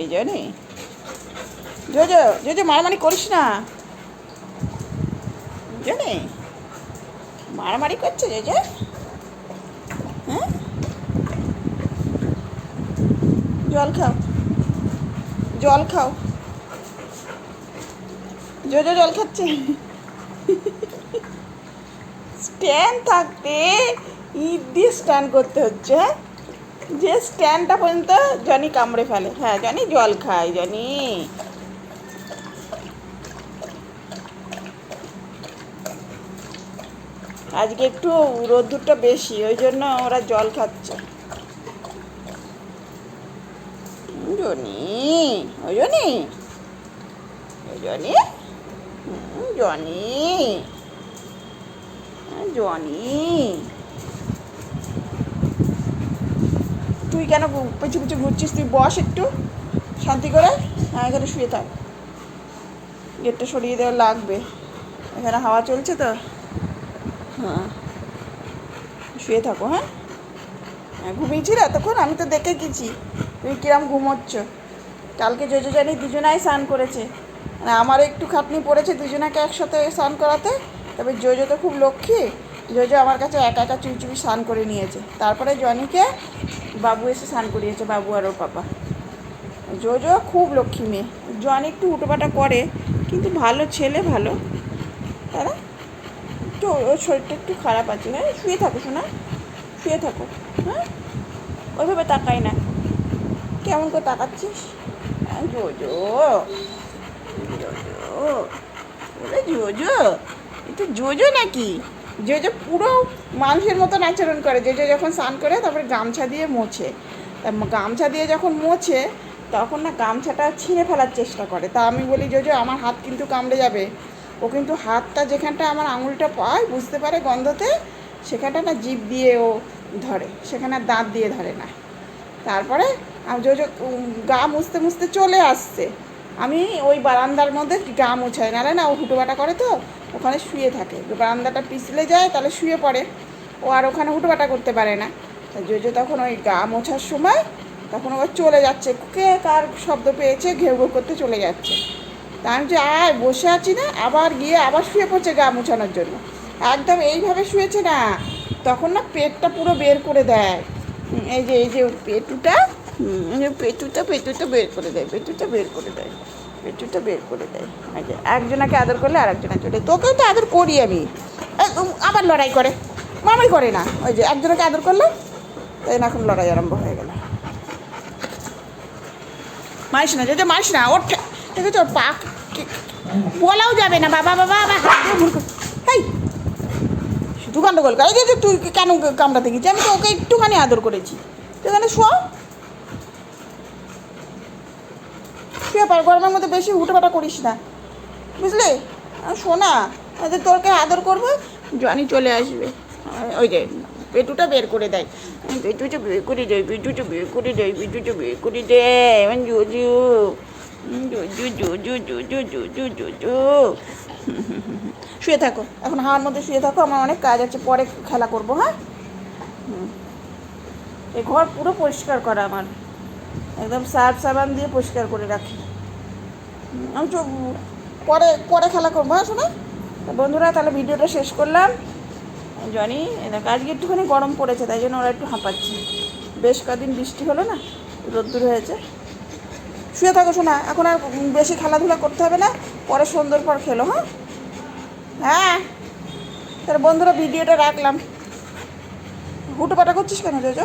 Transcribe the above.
এই জন্যে। JoJo JoJo, মারামারি করিস না। জানে মারামারি করছে, জোজো? হ্যাঁ? জল খাও। জল খাও। জোজো জল খাচ্ছে। স্ট্যান্ড থাকতে ইট দিয়ে স্ট্যান্ড করতে হচ্ছে হ্যাঁ? যে স্ট্যান্ডটা পর্যন্ত জনি কামড়ে ফেলে। হ্যাঁ জনি জল খায়, জনি। আজকে একটু রোদ্দুরটা বেশি, ওই জন্য ওরা জল খাচ্ছে। জনি ওই জনি। ওই জনি জনি। জনি। তুই কেন পিছু পিছু ঘুরছিস? তুই বস একটু। শান্তি করে হ্যাঁ এখানে শুয়ে থাক। গেটটা সরিয়ে দেওয়া লাগবে। এখানে হাওয়া চলছে তো। হ্যাঁ। শুয়ে থাকো হ্যাঁ? হ্যাঁ ঘুমিয়েছি ঘুমিয়েছিলে এতক্ষণ? আমি তো দেখে গেছি। তুমি কিরম ঘুমোচ্ছ। কালকে জোজো জানি দুজনাই স্নান করেছে। মানে আমারও একটু খাটনি পড়েছে, দুজনাকে একসাথে স্নান করাতে। তবে জোজো তো খুব লক্ষ্মী। জোজো আমার কাছে একা একা চুপি স্নান করে নিয়েছে। তারপরে জনিকে বাবু এসে স্নান করিয়েছে, বাবু আর ওর পাপা। জোজো খুব লক্ষ্মী মেয়ে। জন একটু উটোপাটা করে, কিন্তু ভালো ছেলে, ভালো। না একটু ওর শরীরটা একটু খারাপ আছে। হ্যাঁ শুয়ে থাকো শোনা শুয়ে থাকো। হ্যাঁ ওইভাবে তাকাই না। কেমন করে তাকাচ্ছিস? জোজো জোজো জোজো, এটা জোজো নাকি? জোজো পুরো মানুষের মতন আচরণ করে, যে যে যখন স্নান করে তারপরে গামছা দিয়ে মোছে। গামছা দিয়ে যখন মোছে, তখন না গামছাটা ছিঁড়ে ফেলার চেষ্টা করে। তা আমি বলি যে আমার হাত কিন্তু কামড়ে যাবে। ও কিন্তু হাতটা যেখানটা আমার আঙুলটা পায়, বুঝতে পারে গন্ধতে, সেখানটা না জিভ দিয়ে ও ধরে, সেখানে দাঁত দিয়ে ধরে না। তারপরে জোজো গা মুছতে মুছতে চলে আসছে। আমি ওই বারান্দার মধ্যে গা মোছাই নাহলে না, ও হুটোবাটা করে তো, ওখানে শুয়ে থাকে। বারান্দাটা পিছলে যায়, তাহলে শুয়ে পড়ে। ও আর ওখানে হুটোবাটা করতে পারে না। তা জোজো তখন ওই গা মোছার সময় তখন ও চলে যাচ্ছে। কে কার শব্দ পেয়েছে, ঘেউ ঘেউ করতে চলে যাচ্ছে। তা আমি যে আয়, বসে আছি না, আবার গিয়ে আবার শুয়ে পড়ছে গা মোছানোর জন্য। একদম এইভাবে শুয়েছে না, তখন না পেটটা পুরো বের করে দেয়। এই যে এই যে পেটুটা যে পেটুটা পেটুটা বের করে দেয়, পেটুটা বের করে দেয়, পেটুটা বের করে দেয়। যে, একজনাকে আদর করলে আর একজনা চলে। তোকেও তো আদর করি আমি। আবার লড়াই করে। মামাই করে না। ওই যে, একজনকে আদর করলাম তাই এখন লড়াই আরম্ভ হয়ে গেল। মারিস না যদি মারিস না ওর ঠিক আছে ওর পাক বলাও যাবে না, বাবা বাবা আবার হাত ভুল এই শুধু গন্ডগোল করে। তুই কেন কামড়াতে গেছি আমি তো ওকে একটুখানি আদর করেছি। তুই এখানে শুয়ে। পার গরমের মধ্যে বেশি উঠোপাটা করিস না বুঝলি শোনা যে তোরকে আদর করব জনি চলে আসবে ওই যে পেটুটা বের করে দেয় পেটুটা বের করে দেয় পেটুটা বের করে দেয় পেটুটা বের করে দেয় জুজু শুয়ে থাকো এখন হাওয়ার মধ্যে শুয়ে থাকো আমার অনেক কাজ আছে পরে খেলা করব হ্যাঁ। এই ঘর পুরো পরিষ্কার করা আমার একদম সার্ফ সাবান দিয়ে পরিষ্কার করে রাখি। আমি তো পরে পরে খেলা করব হ্যাঁ শোনা বন্ধুরা, তাহলে ভিডিওটা শেষ করলাম। জনি দেখো, আজকে একটুখানি গরম পড়েছে, তাই জন্য ওরা একটু হাঁপাচ্ছে। বেশ কদিন বৃষ্টি হলো না, রোদ্দুর হয়েছে। শুয়ে থাকো শোনা এখন আর বেশি খেলাধুলা করতে হবে না, পরে সন্ধ্যের পর খেলো হ্যাঁ? হ্যাঁ। তাহলে বন্ধুরা, ভিডিওটা রাখলাম। হুটোপাটা করছিস কেন জয়